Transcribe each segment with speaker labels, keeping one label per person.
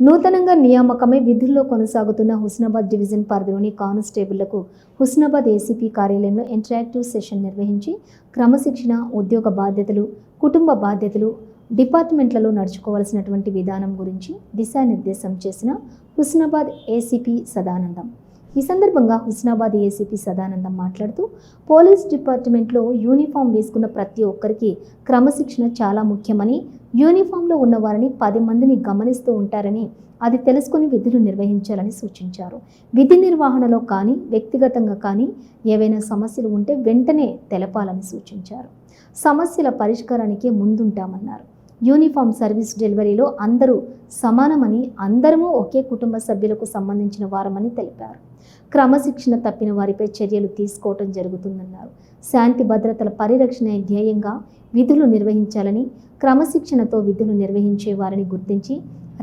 Speaker 1: నూతనంగా నియామకమై విధుల్లో కొనసాగుతున్న హుస్నాబాద్ డివిజన్ పరిధిలోని కానిస్టేబుళ్ళకు హుస్నాబాద్ ఏసీపీ కార్యాలయంలో ఇంటరాక్టివ్ సెషన్ నిర్వహించి క్రమశిక్షణ ఉద్యోగ బాధ్యతలు కుటుంబ బాధ్యతలు డిపార్ట్మెంట్లలో నడుచుకోవాల్సినటువంటి విధానం గురించి దిశానిర్దేశం చేసిన హుస్నాబాద్ ఏసీపీ సదానందం. ఈ సందర్భంగా హుస్నాబాద్ ఏసీపీ సదానందం మాట్లాడుతూ పోలీస్ డిపార్ట్మెంట్లో యూనిఫామ్ వేసుకున్న ప్రతి ఒక్కరికి క్రమశిక్షణ చాలా ముఖ్యమని యూనిఫామ్లో ఉన్నవారిని పది మందిని గమనిస్తూ ఉంటారని అది తెలుసుకుని విధులు నిర్వహించాలని సూచించారు. విధి నిర్వహణలో కానీ వ్యక్తిగతంగా కానీ ఏవైనా సమస్యలు ఉంటే వెంటనే తెలపాలని సూచించారు. సమస్యల పరిష్కారానికి ముందుంటామన్నారు. యూనిఫామ్ సర్వీస్ డెలివరీలో అందరూ సమానమని అందరము ఒకే కుటుంబ సభ్యులకు సంబంధించిన వారమని తెలిపారు. క్రమశిక్షణ తప్పిన వారిపై చర్యలు తీసుకోవటం జరుగుతుందన్నారు. శాంతి భద్రతల పరిరక్షణ ధ్యేయంగా విధులు నిర్వహించాలని క్రమశిక్షణతో విధులు నిర్వహించే వారిని గుర్తించి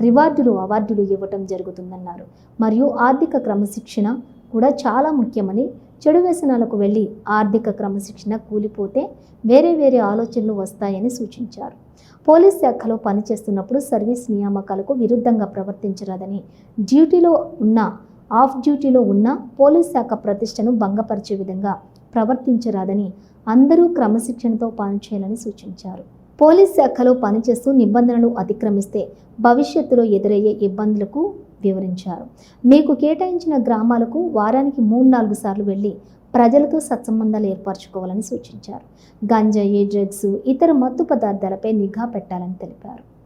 Speaker 1: రివార్డులు అవార్డులు ఇవ్వటం జరుగుతుందన్నారు. మరియు ఆర్థిక క్రమశిక్షణ కూడా చాలా ముఖ్యమని చెడు వ్యసనాలకు వెళ్ళి ఆర్థిక క్రమశిక్షణ కూలిపోతే వేరే వేరే ఆలోచనలు వస్తాయని సూచించారు. పోలీస్ శాఖలో పనిచేస్తున్నప్పుడు సర్వీస్ నియామకాలకు విరుద్ధంగా ప్రవర్తించరాదని డ్యూటీలో ఉన్న ఆఫ్ డ్యూటీలో ఉన్న పోలీస్ శాఖ ప్రతిష్టను భంగపరిచే విధంగా ప్రవర్తించరాదని అందరూ క్రమశిక్షణతో పనిచేయాలని సూచించారు. పోలీస్ శాఖలో పనిచేస్తూ నిబంధనలు అతిక్రమిస్తే భవిష్యత్తులో ఎదురయ్యే ఇబ్బందులకు వివరించారు. మీకు కేటాయించిన గ్రామాలకు వారానికి మూడు నాలుగు సార్లు వెళ్ళి ప్రజలతో సత్సంబంధాలు ఏర్పరచుకోవాలని సూచించారు. గంజాయి డ్రగ్స్ ఇతర మత్తు పదార్థాలపై నిఘా పెట్టాలని తెలిపారు.